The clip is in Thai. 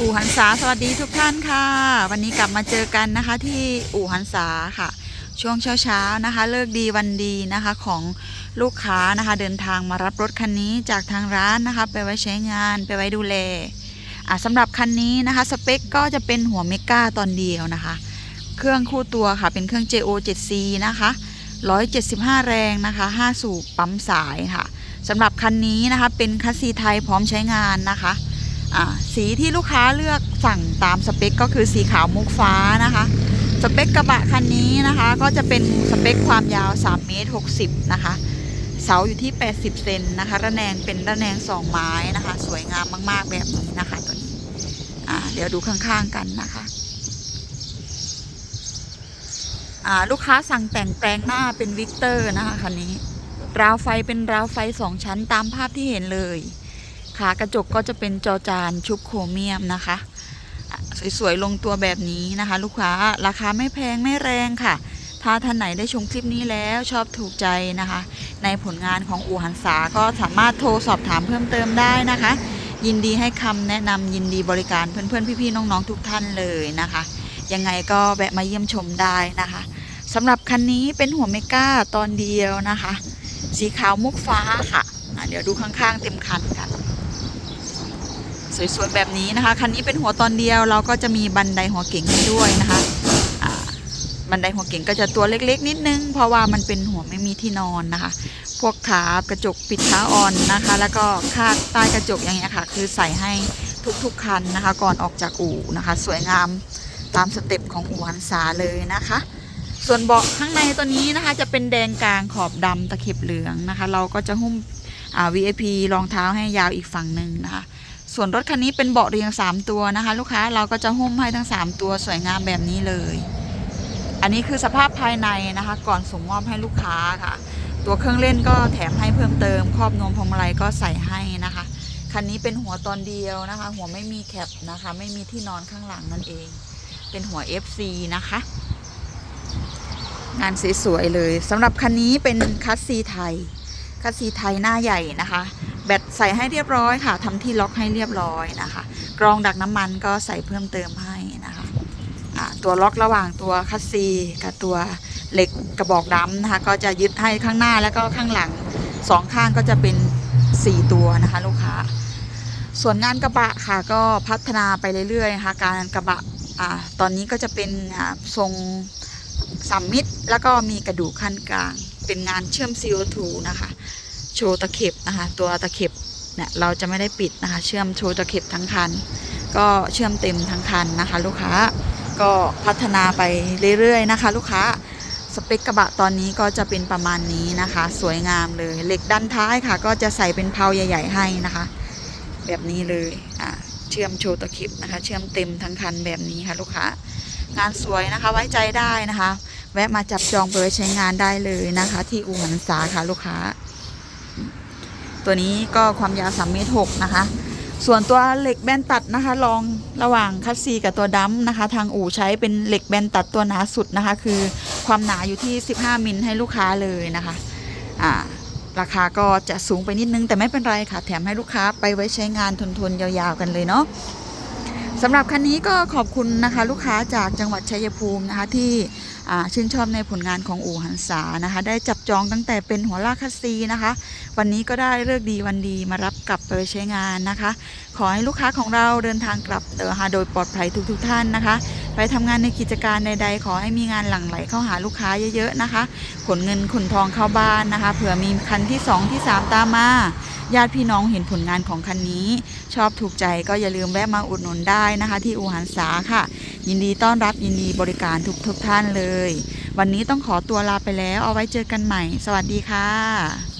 อู่หันษาสวัสดีทุกท่านค่ะ วันนี้กลับมาเจอกันนะคะที่อู่หันษาค่ะ ช่วงเช้าๆนะคะ เลิกดีวันดีนะคะของลูกค้านะคะ เดินทางมารับรถคันนี้จากทางร้านนะคะ ไปไว้ใช้งานไปไว้ดูแลอะสำหรับคันนี้นะคะ สเปคก็จะเป็นหัวเมกาตอนเดียวนะคะ เครื่องคู่ตัวค่ะเป็นเครื่อง JO 7C นะคะ 175 แรงนะคะ 5 สูบปั๊มสายค่ะสำหรับคันนี้นะคะเป็นคัสซีไทยพร้อมใช้งานนะคะ สีที่ลูกค้าเลือกสั่งตามสเปคก็คือสีขาวมุกฟ้านะคะสเปคกระบะคันนี้นะคะ ก็จะเป็นสเปคความยาว3เมตร60นะคะเสาอยู่ที่ 80 เซนนะคะ ระแนงเป็นระแนงสองไม้นะคะ สวยงามมาก ๆ แบบนี้นะคะตัวนี้อ่าเดี๋ยวดูข้างๆกันนะคะอ่าลูกค้าสั่งแต่งแปลงหน้าเป็นวิกเตอร์นะคะคันนี้ ราวไฟเป็นราวไฟสองชั้นตามภาพที่เห็นเลย ขากระจกก็จะเป็นจอจานชุบโครเมียมนะคะ สวยๆลงตัวแบบนี้นะคะ ลูกค้าราคาไม่แพงไม่แรงค่ะ ถ้าท่านไหนได้ชมคลิปนี้แล้วชอบถูกใจนะคะ ในผลงานของอู่หันษาก็สามารถโทรสอบถามเพิ่มเติมได้นะคะ ยินดีให้คำแนะนำยินดีบริการเพื่อนๆพี่ๆน้องๆทุกท่านเลยนะคะ ยังไงก็แวะมาเยี่ยมชมได้นะคะสำหรับคันนี้เป็นหัวเมก้าตอนเดียวนะคะ สีขาวมุกฟ้าค่ะ เดี๋ยวดูข้างๆเต็มคันกัน สวยๆแบบนี้นะคะ คันนี้เป็นหัวตอนเดียวเราก็จะมีบันไดหัวเก๋งให้ด้วยนะคะบันไดหัวเก๋งก็จะตัวเล็กๆ นิดนึง เพราะว่ามันเป็นหัวไม่มีที่นอนนะคะ พวกขากระจกปิดขาอ่อนนะคะ แล้วก็คาดใต้กระจกอย่างเงี้ยค่ะ คือใส่ให้ทุกๆคันนะคะ ก่อนออกจากอู่นะคะ สวยงามตามสเต็ปของอู่หันษาเลยนะคะ ส่วนเบาะข้างในตัวนี้นะคะ จะเป็นแดงกลางขอบดำตะเข็บเหลืองนะคะ เราก็จะหุ้มอ่า VIP รองเท้าให้ยาวอีกฝั่งหนึ่งนะคะ ส่วนรถคันนี้เป็นเบาะเรียง 3 ตัวนะคะ ลูกค้าเราก็จะหุ้มให้ทั้ง 3 ตัวสวยงามแบบนี้เลย อันนี้คือสภาพภายในนะคะ ก่อนส่งมอบให้ลูกค้าค่ะ ตัวเครื่องเล่นก็แถมให้เพิ่มเติม ครอบนวมพวงมาลัยก็ใส่ให้นะคะคันนี้เป็นหัวตอนเดียวนะคะ หัวไม่มีแคปนะคะ ไม่มีที่นอนข้างหลังนั่นเอง เป็นหัว FC นะคะ งานสวยๆเลยสำหรับคันนี้เป็นคัสซีไทยคัสซีไทยหน้าใหญ่นะคะ แบตใส่ให้เรียบร้อยค่ะทำที่ล็อกให้เรียบร้อยนะคะ กรองดักน้ำมันก็ใส่เพิ่มเติมให้นะคะตัวล็อกระหว่างตัวคัสซีกับตัวเหล็กกระบอกดำนะคะ ก็จะยึดให้ข้างหน้าแล้วก็ข้างหลังสองข้างก็จะเป็น 4 ตัวนะคะลูกค้า ส่วนงานกระบะค่ะก็พัฒนาไปเรื่อยๆนะคะการกระบะอตอนนี้ก็จะเป็นทรงสามมิตรแล้วก็มีกระดูกขั้นกลาง เป็นงานเชื่อม CO2 นะคะ โชว์ตะเข็บนะคะ ตัวตะเข็บเนี่ยเราจะไม่ได้ปิดนะคะ เชื่อมโชว์ตะเข็บทั้งคัน ก็เชื่อมเต็มทั้งคันนะคะ ลูกค้าก็พัฒนาไปเรื่อยๆนะคะ ลูกค้าสเปคกระบะตอนนี้ก็จะเป็นประมาณนี้นะคะ สวยงามเลยเหล็กด้านท้ายค่ะ ก็จะใส่เป็นเพลาใหญ่ ๆ ให้นะคะ แบบนี้เลยอะเชื่อมโชว์ตะเข็บนะคะ เชื่อมเต็มทั้งคันแบบนี้ค่ะ ลูกค้างานสวยนะคะไว้ใจได้นะคะ แวะมาจับจองไปใช้งานได้เลยนะคะ ที่อู่หันษาค่ะลูกค้า ตัวนี้ก็ความยาว3เมตร6นะคะ ส่วนตัวเหล็กแบนตัดนะคะลองระหว่างคัสซีกับตัวดัมนะคะ ทางอู่ใช้เป็นเหล็กแบนตัดตัวหนาสุดนะคะ คือความหนาอยู่ที่ 15 มิลให้ลูกค้าเลยนะคะอ่าราคาก็จะสูงไปนิดนึงแต่ไม่เป็นไรค่ะ แถมให้ลูกค้าไปไว้ใช้งานทนๆยาวๆกันเลยเนาะสำหรับคันนี้ก็ขอบคุณนะคะ ลูกค้าจากจังหวัดชัยภูมินะคะที่ ชื่นชอบในผลงานของอู่หันษานะคะ ได้จับจองตั้งแต่เป็นหัวลากคัสซีนะคะ วันนี้ก็ได้เลิกดีวันดีมารับกลับไปใช้งานนะคะ ขอให้ลูกค้าของเราเดินทางกลับเดอหาโดยปลอดภัยทุกๆทท่านนะคะ ไปทำงานในกิจการใดๆ ขอให้มีงานหลั่งไหลเข้าหาลูกค้าเยอะๆนะคะ ขนเงินขนทองเข้าบ้านนะคะ เผื่อมีคันที่ 2 ที่ 3 ตามมา ญาติพี่น้องเห็นผลงานของคันนี้ ชอบถูกใจก็อย่าลืมแวะมาอุดหนุนได้นะคะ ที่อู่หันสาค่ะ ยินดีต้อนรับยินดีบริการทุกทุกท่านเลย วันนี้ต้องขอตัวลาไปแล้วเอาไว้เจอกันใหม่ สวัสดีค่ะ